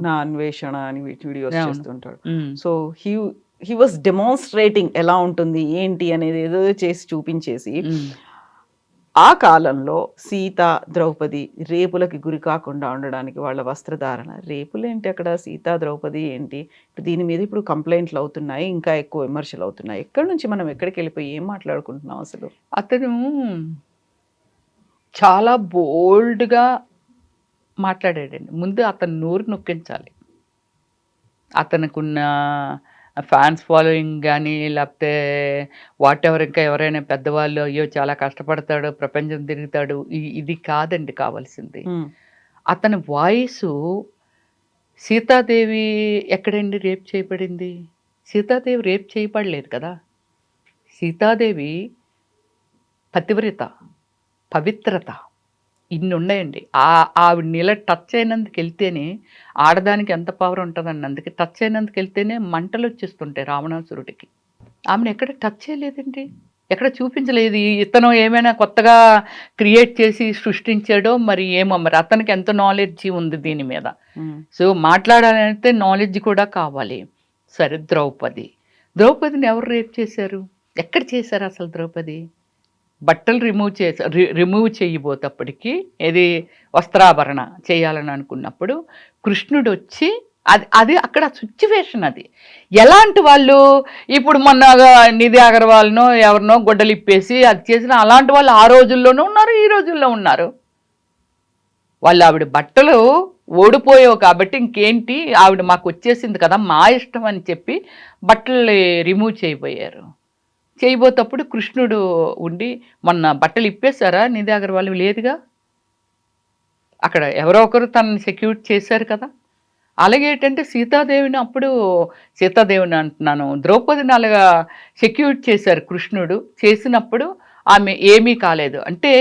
నా అన్వేషణ అని వీడియోస్. చేస్తుంటాడు. So he he was demonstrating ఎలా ఉంటుంది ఏంటి అనేది ఏదో చేసి చూపించేసి. ఆ కాలంలో సీత ద్రౌపది రేపులకి గురి కాకుండా ఉండడానికి వాళ్ళ వస్త్రధారణ రేపులు ఏంటి అక్కడ సీత ద్రౌపది ఏంటి దీని మీద ఇప్పుడు కంప్లైంట్లు అవుతున్నాయి ఇంకా ఎక్కువ విమర్శలు అవుతున్నాయి ఎక్కడి నుంచి మనం ఎక్కడికి వెళ్ళిపోయి ఏం మాట్లాడుకుంటున్నాం అసలు అతను చాలా బోల్డ్గా మాట్లాడాడండి. ముందు అతను నోరు నొక్కించాలి. అతనుకున్న ఫ్యాన్స్ ఫాలోయింగ్ కానీ లేకపోతే వాట్ ఎవర్ ఇంకా ఎవరైనా పెద్దవాళ్ళు అయ్యో చాలా కష్టపడతాడు ప్రపంచం తిరుగుతాడు ఇది కాదండి కావాల్సింది. అతని వాయిస్ సీతాదేవి ఎక్కడండి రేప్ చేయబడింది? సీతాదేవి రేప్ చేయబడలేదు కదా? సీతాదేవి పతివ్రత పవిత్రత ఇన్ని ఉన్నాయండి ఆ ఆవిడ నీళ్ళ టచ్ అయినందుకు వెళ్తేనే ఆడదానికి ఎంత పవర్ ఉంటుందండి. అందుకే టచ్ అయినందుకు వెళ్తేనే మంటలు వచ్చేస్తుంటాయి రావణాసురుడికి. ఆమెను ఎక్కడ టచ్ చేయలేదండి. ఎక్కడ చూపించలేదు. ఈ ఇతను ఏమైనా కొత్తగా క్రియేట్ చేసి సృష్టించాడో మరి ఏమో మరి అతనికి ఎంత నాలెడ్జ్ ఉంది దీని మీద. సో మాట్లాడాలంటే నాలెడ్జ్ కూడా కావాలి. సరే ద్రౌపది. ద్రౌపదిని ఎవరు రేప్ చేశారు? ఎక్కడ చేశారు అసలు ద్రౌపది? బట్టలు రిమూవ్ చేసా రిమూవ్ చేయబోతప్పటికీ ఏది వస్త్రాభరణ చేయాలని అనుకున్నప్పుడు కృష్ణుడు వచ్చి అది అది అక్కడ సిచ్యువేషన్ అది. ఎలాంటి వాళ్ళు ఇప్పుడు మొన్న నిధి అగర్వాల్నో ఎవరినో గొడ్డలు ఇప్పేసి అది చేసిన అలాంటి వాళ్ళు ఆ రోజుల్లోనూ ఉన్నారు ఈ రోజుల్లో ఉన్నారు. వాళ్ళు ఆవిడ బట్టలు ఓడిపోయావు కాబట్టి ఇంకేంటి? ఆవిడ మాకు వచ్చేసింది కదా మా ఇష్టం అని చెప్పి బట్టలు రిమూవ్ చేయబోయారు. చేయబోతప్పుడు కృష్ణుడు ఉండి మొన్న బట్టలు ఇప్పేశారా? నిధి అగర్వాల్ లేదుగా? అక్కడ ఎవరో ఒకరు తనని సెక్యూర్ చేశారు కదా. అలాగే ఏంటంటే సీతాదేవిని అప్పుడు సీతాదేవిని అంటున్నాను ద్రౌపదిని అలాగా సెక్యూర్ చేశారు కృష్ణుడు. చేసినప్పుడు ఆమె ఏమీ కాలేదు. అంటే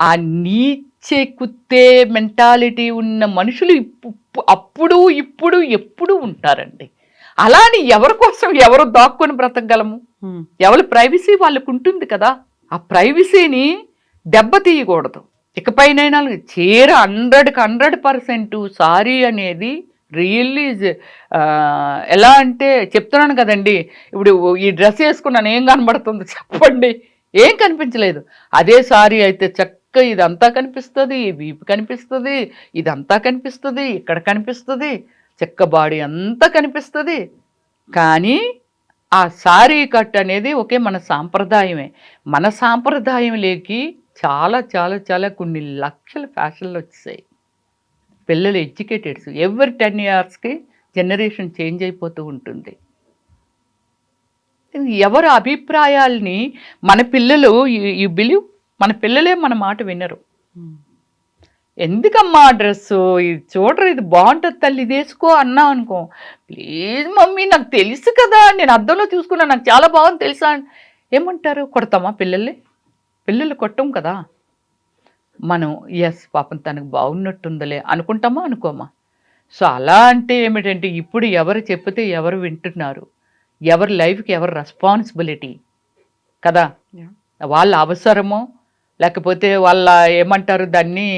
ఆ నీచే కుత్తే మెంటాలిటీ ఉన్న మనుషులు ఇప్పు అప్పుడు ఇప్పుడు ఎప్పుడు ఉంటారండి. అలాని ఎవరి కోసం ఎవరు దాక్కుని బ్రతకగలము? ఎవరి ప్రైవసీ వాళ్ళకు ఉంటుంది కదా ఆ ప్రైవసీని దెబ్బతీయకూడదు ఇకపైనైనా చీర హండ్రెడ్కి హండ్రెడ్ పర్సెంట్ సారీ అనేది రియల్లీ ఎలా అంటే చెప్తున్నాను కదండి ఇప్పుడు ఈ డ్రెస్ వేసుకున్నాను ఏం కనబడుతుంది చెప్పండి. ఏం కనిపించలేదు. అదే సారీ అయితే చక్క ఇదంతా కనిపిస్తుంది ఈ వీపు కనిపిస్తుంది ఇదంతా కనిపిస్తుంది ఇక్కడ కనిపిస్తుంది చెక్క బాడీ అంతా కనిపిస్తుంది. కానీ ఆ సారీ కట్ అనేది ఒకే మన సాంప్రదాయమే. మన సాంప్రదాయం లేకి చాలా చాలా చాలా కొన్ని లక్షల ఫ్యాషన్లు వచ్చాయి పిల్లలు ఎడ్యుకేటెడ్స్ ఎవరి టెన్ ఇయర్స్కి జనరేషన్ చేంజ్ అయిపోతూ ఉంటుంది. ఎవరి అభిప్రాయాల్ని మన పిల్లలు యు బిలీవ్ మన పిల్లలే మన మాట వినరు. ఎందుకమ్మా ఆ డ్రెస్సు? ఇది చూడరు ఇది బాగుంటుంది తల్లి వేసుకో అన్నా అనుకో. ప్లీజ్ మమ్మీ నాకు తెలుసు కదా నేను అద్దంలో చూసుకున్నా నాకు చాలా బాగుంది తెలుసా ఏమంటారు? కొడతామా పిల్లల్ని? పిల్లలు కొట్టం కదా. మనం ఎస్ పాపం తనకు బాగున్నట్టుందలే. అనుకుంటామా అనుకోమా? సో అలా అంటే ఏమిటంటే ఇప్పుడు ఎవరు చెప్పితే ఎవరు వింటున్నారు? ఎవరి లైఫ్కి ఎవరు రెస్పాన్సిబిలిటీ కదా. వాళ్ళ అవసరమో లేకపోతే వాళ్ళ ఏమంటారు దాన్ని?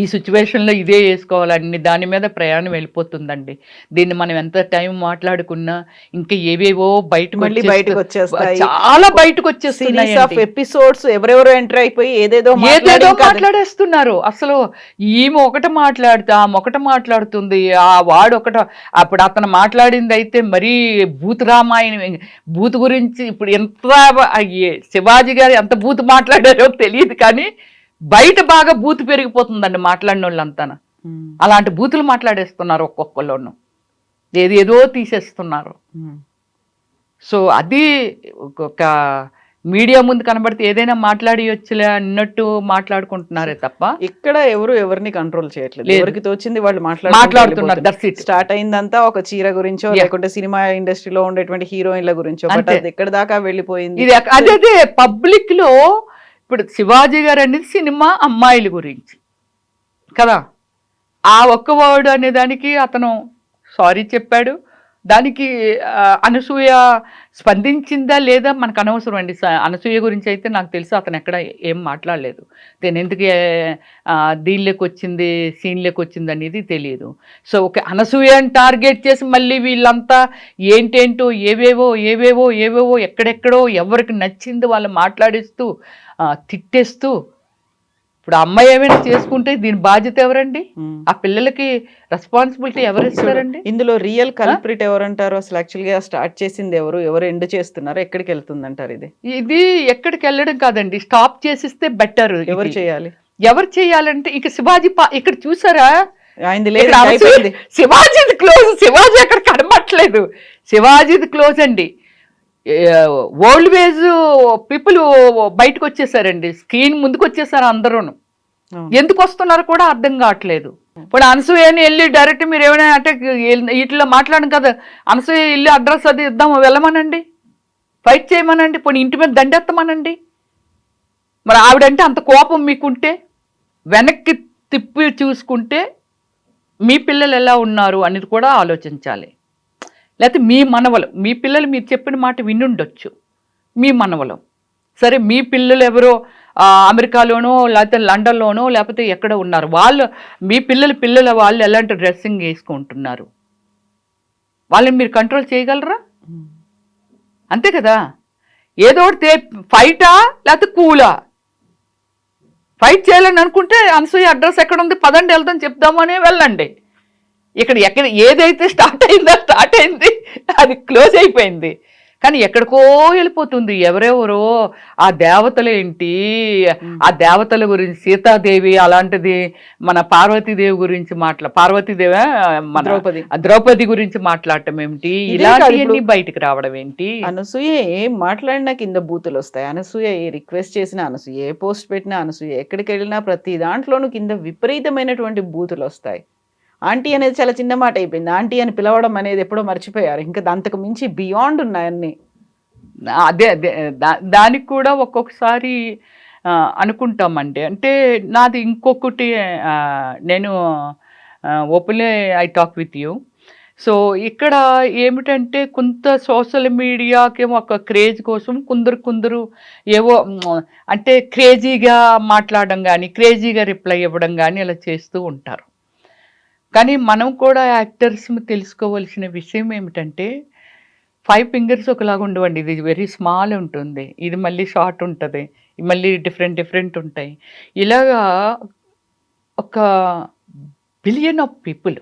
ఈ సిచ్యువేషన్లో ఇదే వేసుకోవాలని దాని మీద ప్రయాణం వెళ్ళిపోతుందండి. దీన్ని మనం ఎంత టైం మాట్లాడుకున్నా ఇంకా ఏవేవో బయటకు మళ్ళీ బయటకు వచ్చేస్తాయి. చాలా బయటకు సిరీస్ ఆఫ్ ఎపిసోడ్స్ ఎవరెవరో ఎంటర్ అయిపోయి ఏదేదో ఏదేదో మాట్లాడేస్తున్నారు. అసలు ఈమె ఒకటి మాట్లాడితే ఆమె ఒకటి మాట్లాడుతుంది. ఆ వాడు ఒకట అప్పుడు అతను మాట్లాడింది అయితే మరీ భూత రామాయణం. భూత్ గురించి ఇప్పుడు ఎంత శివాజీ గారు ఎంత భూత్ మాట్లాడారో తెలియదు కానీ బయట బాగా బూత్ పెరిగిపోతుందండి మాట్లాడిన వాళ్ళంతా అలాంటి బూతులు మాట్లాడేస్తున్నారు ఒక్కొక్కలోను. ఏదేదో తీసేస్తున్నారు. సో అది ఒక మీడియా ముందు కనబడితే ఏదైనా మాట్లాడియొచ్చులే అన్నట్టు మాట్లాడుకుంటున్నారే తప్ప. ఇక్కడ ఎవరు ఎవరిని కంట్రోల్ చేయట్లేదు. లేదు. ఎవరికి తోచింది వాళ్ళు మాట్లాడుతున్నారు. స్టార్ట్ అయిందంతా ఒక చీర గురించో. లేకుంటే సినిమా ఇండస్ట్రీలో ఉండేటువంటి హీరోయిన్ల గురించో బట్. అది ఎక్కడ దాకా వెళ్ళిపోయింది? ఇది అదే పబ్లిక్లో ఇప్పుడు శివాజీ గారు అనేది సినిమా అమ్మాయిల గురించి. కదా? ఆ ఒక్క వర్డ్ అనే దానికి అతను సారీ చెప్పాడు. దానికి అనసూయ స్పందించిందా లేదా మనకు అనవసరం అండి స- అనసూయ గురించి అయితే నాకు తెలుసు అతను ఎక్కడ ఏం మాట్లాడలేదు. నేను ఎందుకు దీనిలోకి వచ్చింది సీన్లోకి వచ్చింది అనేది తెలియదు. సో ఓకే అనసూయని టార్గెట్ చేసి మళ్ళీ వీళ్ళంతా ఏంటేంటో ఏవేవో ఏవేవో ఏవేవో ఎక్కడెక్కడో ఎవరికి నచ్చింది వాళ్ళు మాట్లాడిస్తూ తిట్టేస్తూ ఇప్పుడు అమ్మాయి ఏమైనా చేసుకుంటే దీని బాధ్యత ఎవరండి. ఆ పిల్లలకి రెస్పాన్సిబిలిటీ ఎవరు ఇస్తారండి? ఇందులో రియల్ కల్ప్రిట్ ఎవరంటారు? అసలు యాక్చువల్గా స్టార్ట్ చేసింది ఎవరు? ఎవరు ఎండ్ చేస్తున్నారు ఎక్కడికి వెళ్తుంది అంటారు ఇది? ఇది ఎక్కడికి వెళ్ళడం కాదండి. స్టాప్ చేసిస్తే బెటర్ ఎవరు చేయాలి? ఎవరు చేయాలంటే ఇక శివాజీ ఇక్కడ చూసారా? శివాజీది క్లోజ్ శివాజీ అక్కడ కనబట్టలేదు శివాజీది క్లోజ్ అండి. ఓల్డ్ వేజ్ పీపుల్ బయటకు వచ్చేసారండి. స్క్రీన్ ముందుకు వచ్చేసారు అందరూ. ఎందుకు వస్తున్నారు కూడా అర్థం కావట్లేదు. ఇప్పుడు అనసూయని వెళ్ళి డైరెక్ట్ మీరు ఏమైనా అంటే ఇట్లా మాట్లాడడం కదా. అనసూయ వెళ్ళి అడ్రస్ అది ఇద్దాం వెళ్ళమనండి. ఫైట్ చేయమనండి. పోనీ ఇంటి మీద దండెత్తమనండి. మరి ఆవిడంటే అంత కోపం మీకుంటే వెనక్కి తిప్పి చూసుకుంటే మీ పిల్లలు ఎలా ఉన్నారు అనేది కూడా ఆలోచించాలి. లేకపోతే మీ మనవలు మీ పిల్లలు మీరు చెప్పిన మాట వినుండొచ్చు. మీ మనవలు. సరే మీ పిల్లలు ఎవరో అమెరికాలోనో లేకపోతే లండన్లోనో లేకపోతే ఎక్కడ ఉన్నారు? వాళ్ళు మీ పిల్లలు పిల్లల వాళ్ళు ఎలాంటి డ్రెస్సింగ్ వేసుకుంటున్నారు? వాళ్ళని మీరు కంట్రోల్ చేయగలరా? అంతే కదా? ఏదో ఒకటి ఫైటా లేకపోతే కూలా? ఫైట్ చేయాలని అనుకుంటే అనసూయ అడ్రస్ ఎక్కడ ఉంది? పదండి వెళ్దాం చెప్దామని వెళ్ళండి. ఇక్కడ ఎక్కడ ఏదైతే స్టార్ట్ అయిందో స్టార్ట్ అయింది అది క్లోజ్ అయిపోయింది. కానీ ఎక్కడికో వెళ్ళిపోతుంది ఎవరెవరో ఆ దేవతలు ఏంటి? ఆ దేవతల గురించి సీతాదేవి అలాంటిది మన పార్వతీదేవి గురించి మాట్లా పార్వతీదేవి మన ద్రౌపది. ఆ ద్రౌపది గురించి మాట్లాడటం ఏమిటి? ఇలాంటివన్నీ బయటికి రావడం ఏంటి? అనసూయ ఏం మాట్లాడినా కింద బూతులు వస్తాయి. అనసూయ ఏ రిక్వెస్ట్ చేసినా అనసూయ ఏ పోస్ట్ పెట్టినా అనసూయ ఎక్కడికి వెళ్ళినా ప్రతి దాంట్లోనూ కింద విపరీతమైనటువంటి బూతులు వస్తాయి. ఆంటీ అనేది చాలా చిన్న మాట అయిపోయింది. ఆంటీ అని పిలవడం అనేది ఎప్పుడో మర్చిపోయారు. ఇంకా అంతకు మించి బియాండ్ ఉన్నాయి అదే అదే దా- దానికి కూడా ఒక్కొక్కసారి అనుకుంటామండి. అంటే నాది ఇంకొకటి నేను openly I talk with you. So ఇక్కడ ఏమిటంటే కొంత సోషల్ మీడియాకి ఒక క్రేజ్ కోసం కొందరు కొందరు ఏవో అంటే క్రేజీగా మాట్లాడడం కానీ క్రేజీగా రిప్లై ఇవ్వడం కానీ ఇలా చేస్తూ ఉంటారు. కానీ మనం కూడా యాక్టర్స్ తెలుసుకోవాల్సిన విషయం ఏమిటంటే ఫైవ్ ఫింగర్స్ ఒకలాగా ఉండవండి. ఇది వెరీ స్మాల్ ఉంటుంది. ఇది మళ్ళీ షార్ట్ ఉంటుంది. మళ్ళీ డిఫరెంట్ డిఫరెంట్ ఉంటాయి. ఇలాగా ఒక బిలియన్ ఆఫ్ పీపుల్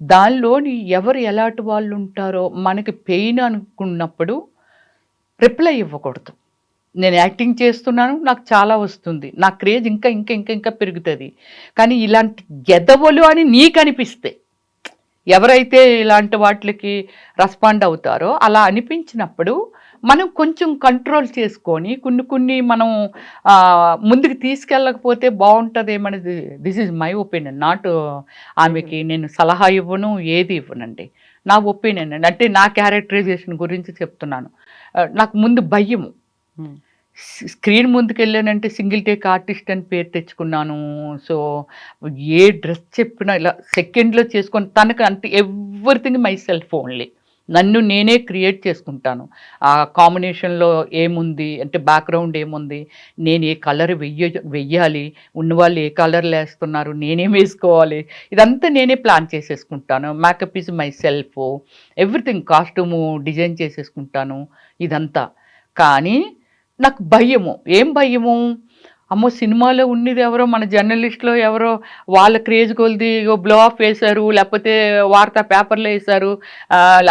దానిలోని ఎవరు ఎలాంటి వాళ్ళు ఉంటారో మనకి పెయిన్ అనుకున్నప్పుడు రిప్లై ఇవ్వకూడదు. నేను యాక్టింగ్ చేస్తున్నాను నాకు చాలా వస్తుంది. నా క్రేజ్ ఇంకా ఇంకా ఇంకా ఇంకా పెరుగుతుంది. కానీ ఇలాంటి గెదవలు అని నీకు అనిపిస్తే ఎవరైతే ఇలాంటి వాటికి రెస్పాండ్ అవుతారో అలా అనిపించినప్పుడు మనం కొంచెం కంట్రోల్ చేసుకొని కొన్ని కొన్ని మనం ముందుకు తీసుకెళ్ళకపోతే బాగుంటుందేమనేది this is my opinion not ఆమెకి నేను సలహా ఇవ్వను ఏది ఇవ్వనండి. నా ఒపీనియన్ అండి. అంటే నా క్యారెక్టరైజేషన్ గురించి చెప్తున్నాను. నాకు ముందు భయము. ఉమ్. స్క్రీన్ ముందుకు వెళ్ళానంటే సింగిల్ టేక్ ఆర్టిస్ట్ అని పేరు తెచ్చుకున్నాను. సో ఏ డ్రెస్ చెప్పినా ఇలా సెకండ్లో చేసుకొని తనకు అంటే ఎవ్రీథింగ్ మై సెల్ఫ్ ఓన్లీ. నన్ను నేనే క్రియేట్ చేసుకుంటాను. ఆ కాంబినేషన్లో ఏముంది? అంటే బ్యాక్గ్రౌండ్ ఏముంది? నేను ఏ కలర్ వెయ్య వెయ్యాలి? ఉన్నవాళ్ళు ఏ కలర్లు వేస్తున్నారు నేనేం వేసుకోవాలి? ఇదంతా నేనే ప్లాన్ చేసేసుకుంటాను. Makeup is myself. Everything costume design చేసేసుకుంటాను. ఇదంతా. కానీ నాకు భయము. ఏం భయము? అమ్మో సినిమాలో ఉన్నది ఎవరో మన జర్నలిస్ట్లో ఎవరో వాళ్ళ క్రేజ్ కొలిది బ్లో ఆఫ్ వేశారు లేకపోతే వార్తా పేపర్లో వేశారు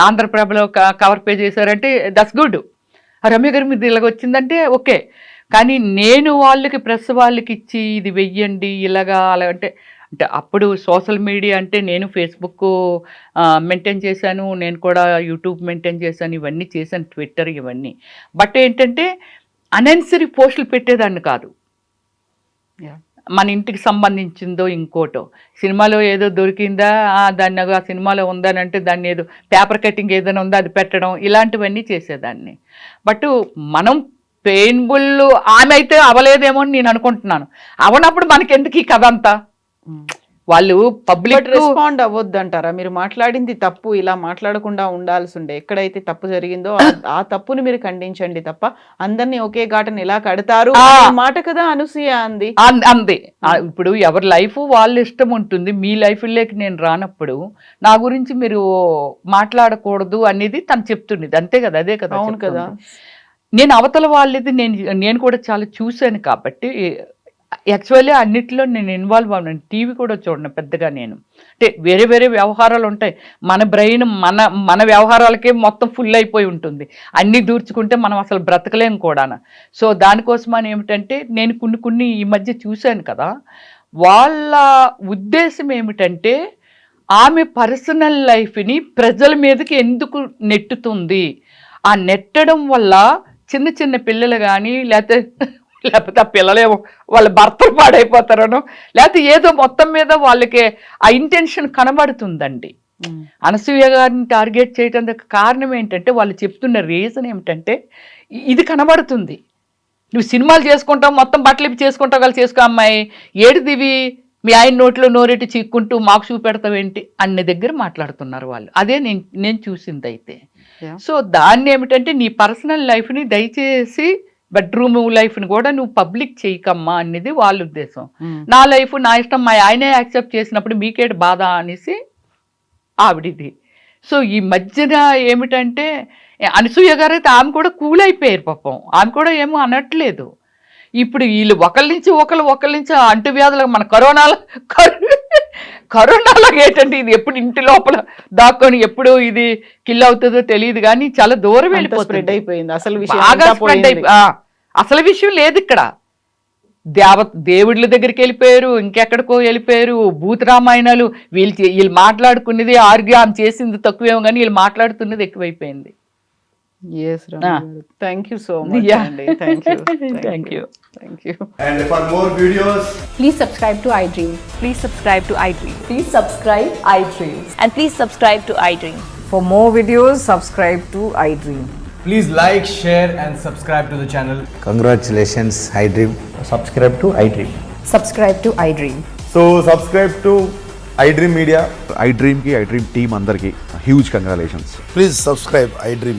ఆంధ్రప్రభలో కవర్ పేజ్ వేశారంటే దట్స్ గుడ్ రమ్య గారి మీద ఇలాగ వచ్చిందంటే ఓకే కానీ నేను వాళ్ళకి ప్రెస్ వాళ్ళకి ఇచ్చి ఇది వెయ్యండి ఇలాగా అలా అంటే అంటే అప్పుడు సోషల్ మీడియా అంటే నేను ఫేస్బుక్ మెయింటైన్ చేశాను నేను కూడా యూట్యూబ్ మెయింటైన్ చేశాను ఇవన్నీ చేశాను ట్విట్టర్ ఇవన్నీ. బట్ ఏంటంటే అనెన్సరీ పోస్టులు పెట్టేదాన్ని కాదు. మన ఇంటికి సంబంధించిందో ఇంకోటో. సినిమాలో ఏదో దొరికిందా? దాన్ని ఆ సినిమాలో ఉందని అంటే దాన్ని ఏదో పేపర్ కటింగ్ ఏదైనా ఉందో? అది పెట్టడం ఇలాంటివన్నీ చేసేదాన్ని. బట్ మనం పెయిన్ఫుల్ ఆమె అయితే అవలేదేమో అని నేను అనుకుంటున్నాను. అవనప్పుడు మనకి ఎందుకు ఈ కథ అంతా? ఉమ్. వాళ్ళు పబ్లిక్ రెస్పాండ్ అవ్వద్దు అంటారా మీరు మాట్లాడింది తప్పు ఇలా మాట్లాడకుండా ఉండాల్సి ఉండే ఎక్కడైతే తప్పు జరిగిందో ఆ- తప్పుని మీరు ఖండించండి తప్ప అందరినీ ఒకే ఘాటను ఎలా కడతారు మాట కదా అనసూయ అంది. అం- అంతే ఆ, ఇప్పుడు ఎవరి లైఫ్ వాళ్ళ ఇష్టం ఉంటుంది. మీ లైఫ్లోకి నేను రానప్పుడు నా గురించి మీరు మాట్లాడకూడదు అనేది తను చెప్తున్నది అంతే కదా? అదే కదా అవును కదా. నేను అవతల వాళ్ళది నేను నేను కూడా చాలా చూశాను కాబట్టి యాక్చువల్లీ అన్నిటిలో నేను ఇన్వాల్వ్ అవునాను టీవీ కూడా చూడను పెద్దగా నేను. అంటే వేరే వేరే వ్యవహారాలు ఉంటాయి. మన బ్రెయిన్ మన మన వ్యవహారాలకే మొత్తం ఫుల్ అయిపోయి ఉంటుంది. అన్నీ దూర్చుకుంటే మనం అసలు బ్రతకలేం కూడా సో దానికోసమని ఏమిటంటే నేను కొన్ని కొన్ని ఈ మధ్య చూశాను కదా. వాళ్ళ ఉద్దేశం ఏమిటంటే ఆమె పర్సనల్ లైఫ్ని ప్రజల మీదకి ఎందుకు నెట్టుతుంది? ఆ నెట్టడం వల్ల చిన్న చిన్న పిల్లలు కానీ లేకపోతే లేకపోతే ఆ పిల్లలేమో వాళ్ళ భర్తలు పాడైపోతారనో లేకపోతే ఏదో మొత్తం మీద వాళ్ళకి ఆ ఇంటెన్షన్ కనబడుతుందండి. అనసూయ గారిని టార్గెట్ చేయడానికి కారణం ఏంటంటే వాళ్ళు చెప్తున్న రీజన్ ఏమిటంటే ఇది కనబడుతుంది. నువ్వు సినిమాలు చేసుకుంటావు మొత్తం బట్టలు ఇప్పి చేసుకుంటావు కలిసి చేసుకో అమ్మాయి. ఏడుదివి మీ ఆయన నోట్లో నోరెట్టి చీక్కుంటూ మాకు చూపెడతావేంటి అన్న దగ్గర మాట్లాడుతున్నారు వాళ్ళు. అదే నేను నేను చూసింది అయితే. సో దాన్ని ఏమిటంటే నీ పర్సనల్ లైఫ్ని దయచేసి బెడ్రూమ్ లైఫ్ని కూడా నువ్వు పబ్లిక్ చేయకమ్మా అనేది వాళ్ళ ఉద్దేశం. నా లైఫ్ నా ఇష్టం మా ఆయనే యాక్సెప్ట్ చేసినప్పుడు మీకేటి బాధ అనేసి ఆవిడిది. సో ఈ మధ్యన ఏమిటంటే అనసూయ గారు అయితే ఆమె కూడా కూల్ అయిపోయారు పాపం. ఆమె కూడా ఏమో అనట్లేదు. ఇప్పుడు వీళ్ళు ఒకరి నుంచి ఒకరు ఒకరి నుంచి అంటువ్యాధులు మన కరోనాలో కరోనాలో ఏంటంటే ఇది ఎప్పుడు ఇంటి లోపల దాక్కొని ఎప్పుడు ఇది కిల్ అవుతుందో తెలియదు కానీ చాలా దూరం స్ప్రెడ్ వెళ్ళిపోతుంది. అయిపోయింది. అసలు విషయం అసలు విషయం లేదు ఇక్కడ. దేవ దేవుళ్ళ దగ్గరికి వెళ్ళిపోయారు ఇంకెక్కడికో వెళ్ళిపోయారు భూత రామాయణాలు వీళ్ళు వీళ్ళు మాట్లాడుకున్నది ఆర్గ్యూ చేసింది తక్కువేమో కానీ వీళ్ళు మాట్లాడుతున్నది ఎక్కువైపోయింది. Yes, Ah. Rama garu. Thank you so much Yeah. అండి thank you Thank you. Thank you And for more videos, Please subscribe to iDream. Please subscribe to iDream. Please subscribe iDream. And please subscribe to iDream. For more videos, subscribe to iDream. please like, share, and subscribe to the channel. Congratulations, iDream. subscribe to iDream. Subscribe to iDream. So subscribe to iDream Media. I డ్రీమ్కి I dream team అందరికీ huge congratulations Please subscribe iDream